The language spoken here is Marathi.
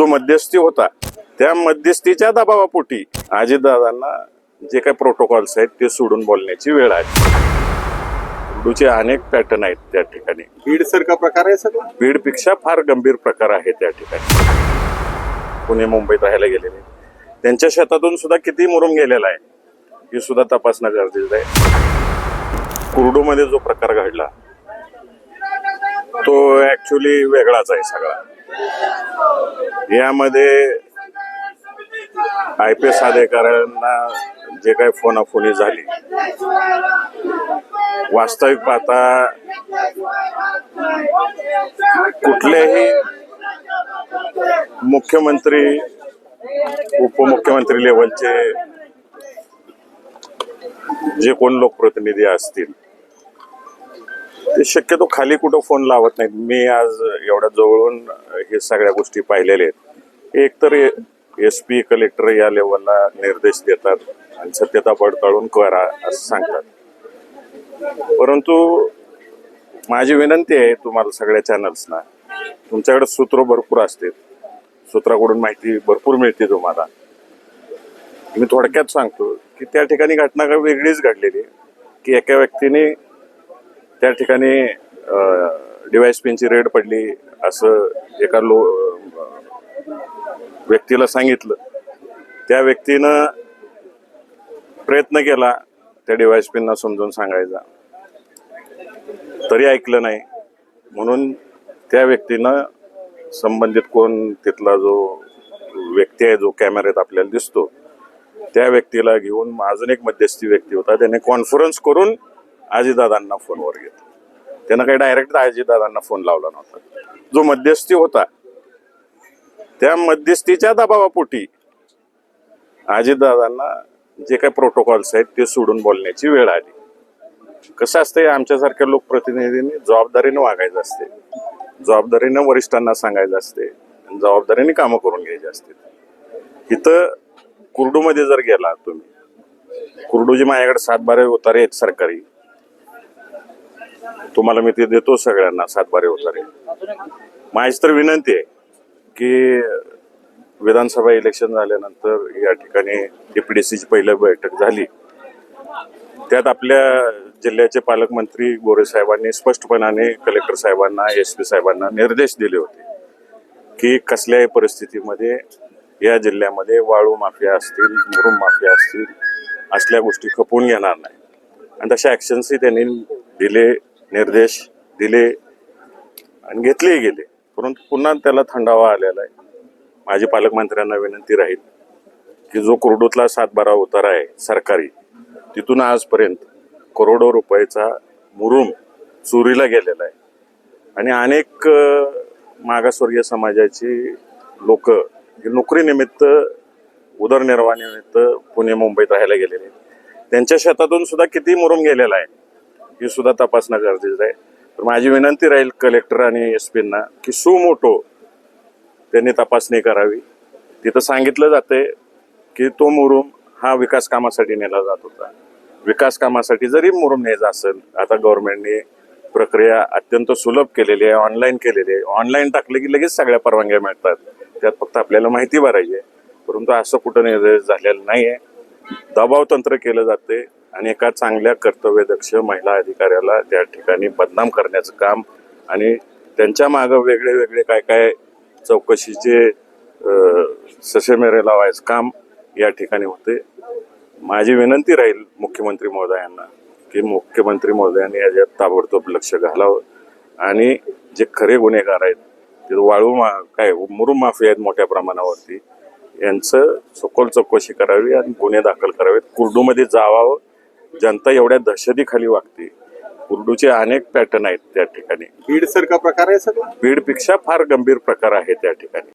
जो मध्यस्थी होता त्या मध्यस्थीच्या दबावापोटी अजितदादांना जे काही प्रोटोकॉल्स आहेत ते सोडून बोलण्याची वेळ आहे उर्दूचे अनेक पॅटर्न आहेत त्या ठिकाणी. बीड सारखा प्रकार आहे सगळं? बीडपेक्षा फार गंभीर प्रकार आहे त्या ठिकाणी. पुणे मुंबईत राहायला गेलेले. त्यांच्या शेतातून सुद्धा किती मुरुम गेलेला आहे हे सुद्धा तपासणं गरजेचं आहे. कुर्डूमध्ये जो प्रकार घडला तो ॲक्च्युली वेगळाच आहे सगळा. यामध्ये आय पी एस अधिकाऱ्यांना जे काही फोनाफोनी झाली वास्तविक पाहता कुठलेही मुख्यमंत्री उपमुख्यमंत्री लेवलचे जे कोण लोकप्रतिनिधी असतील ते शक्यतो खाली कुठं फोन लावत नाहीत. मी आज एवढ्या जवळून हे सगळ्या गोष्टी पाहिलेल्या आहेत. एकतर एस पी कलेक्टर या लेवलला निर्देश देतात आणि सत्यता पडताळून करा असं सांगतात. परंतु माझी विनंती आहे तुम्हाला सगळ्या चॅनल्सना तुमच्याकडे सूत्र भरपूर असतील सूत्राकडून माहिती भरपूर मिळते तुम्हाला. मी थोडक्यात सांगतो की त्या ठिकाणी घटना काही वेगळीच घडलेली आहे. की एका व्यक्तीने त्या ठिकाणी डिवाइस पिनची रेड पडली असं एका लो व्यक्तीला सांगितलं. त्या व्यक्तीनं प्रयत्न केला त्या डिवाइस पिनना समजून सांगायचा. तरी ऐकलं नाही. म्हणून त्या व्यक्तीनं संबंधित कोण तिथला जो व्यक्ती आहे जो कॅमेऱ्यात आपल्याला दिसतो त्या व्यक्तीला घेऊन अजून एक मध्यस्थी व्यक्ती होता त्याने कॉन्फरन्स करून आजीदादांना फोनवर घेतलं. त्यानं काही डायरेक्ट आजीदादांना फोन लावला नव्हता. जो मध्यस्थी होता त्या मध्यस्थीच्या दबावापोटी आजीदादांना जे काही प्रोटोकॉल्स आहेत ते सोडून बोलण्याची वेळ आली. कसं असतंय आमच्यासारख्या लोकप्रतिनिधींनी जबाबदारीनं वागायचं असते. जबाबदारीनं वरिष्ठांना सांगायचं असते. आणि जबाबदारीने कामं करून घ्यायची असते. इथं कुर्डूमध्ये जर गेला तुम्ही कुर्डूजी माझ्याकडे सातबारे उतारे आहेत सरकारी. तुम्हाला मी ते देतो सगळ्यांना सातबारे उतारे माझी तर विनंती आहे की विधानसभा इलेक्शन झाल्यानंतर या ठिकाणी डीपीडीसीची पहिली बैठक झाली. त्यात आपल्या जिल्ह्याचे पालकमंत्री गोरे साहेबांनी स्पष्टपणाने कलेक्टर साहेबांना एस पी साहेबांना निर्देश दिले होते की कसल्याही परिस्थितीमध्ये या जिल्ह्यामध्ये वाळू माफिया असतील मुरुम माफिया असतील असल्या गोष्टी खपवून घेणार नाही आणि तशा ॲक्शन्सही त्यांनी दिले निर्देश दिले आणि घेतलेही गेले. परंतु पुन्हा त्याला थंडावा आलेला आहे. माझी पालकमंत्र्यांना विनंती राहील की जो कुर्डूतला सातबारा उतारा आहे सरकारी तिथून आजपर्यंत करोडो रुपयाचा मुरुम चोरीला गेलेला आहे. आणि अनेक मागासवर्गीय समाजाची लोक नोकरीनिमित्त उदरनिर्वाहानिमित्त पुणे मुंबईत राहायला गेलेले आहेत. त्यांच्या शेतातून सुद्धा किती मुरुम गेलेला आहे. हे सुद्धा तपासणं गरजेचं आहे. तर माझी विनंती राहील कलेक्टर आणि एस पींना की सुमोटो त्यांनी तपासणी करावी. तिथं सांगितलं जाते की तो मुरुम हा विकास कामासाठी नेला जात होता. विकास कामासाठी जरी मुरुम न्यायचा असेल आता गव्हर्नमेंटने प्रक्रिया अत्यंत सुलभ केलेली आहे ऑनलाईन केलेली आहे. ऑनलाईन टाकलं की लगेच सगळ्या परवानग्या मिळतात. त्यात फक्त आपल्याला माहिती भरायची आहे. परंतु असं कुठं निर्देश झालेलं नाही आहे दबाव तंत्र केलं जाते आणि एका चांगल्या कर्तव्यदक्ष महिला अधिकाऱ्याला त्या ठिकाणी बदनाम करण्याचं काम आणि त्यांच्या मागं वेगळे वेगळे काय काय चौकशीचे ससेमेरे लावायचं काम या ठिकाणी होते. माझी विनंती राहील मुख्यमंत्री महोदयांना की मुख्यमंत्री महोदयांनी याच्यात ताबडतोब लक्ष घालावं आणि जे खरे गुन्हेगार आहेत ते वाळू मा काय मुरुम माफिया आहेत मोठ्या प्रमाणावरती यांचं सखोल चौकशी करावी आणि गुन्हे दाखल करावेत. कुर्डूमध्ये जावावं जनता एवढ्या दहशतीखाली वागते. कुर्डूचे अनेक पॅटर्न आहेत त्या ठिकाणी. बीड सारखा प्रकार आहे सगळं? बीडपेक्षा फार गंभीर प्रकार आहे त्या ठिकाणी.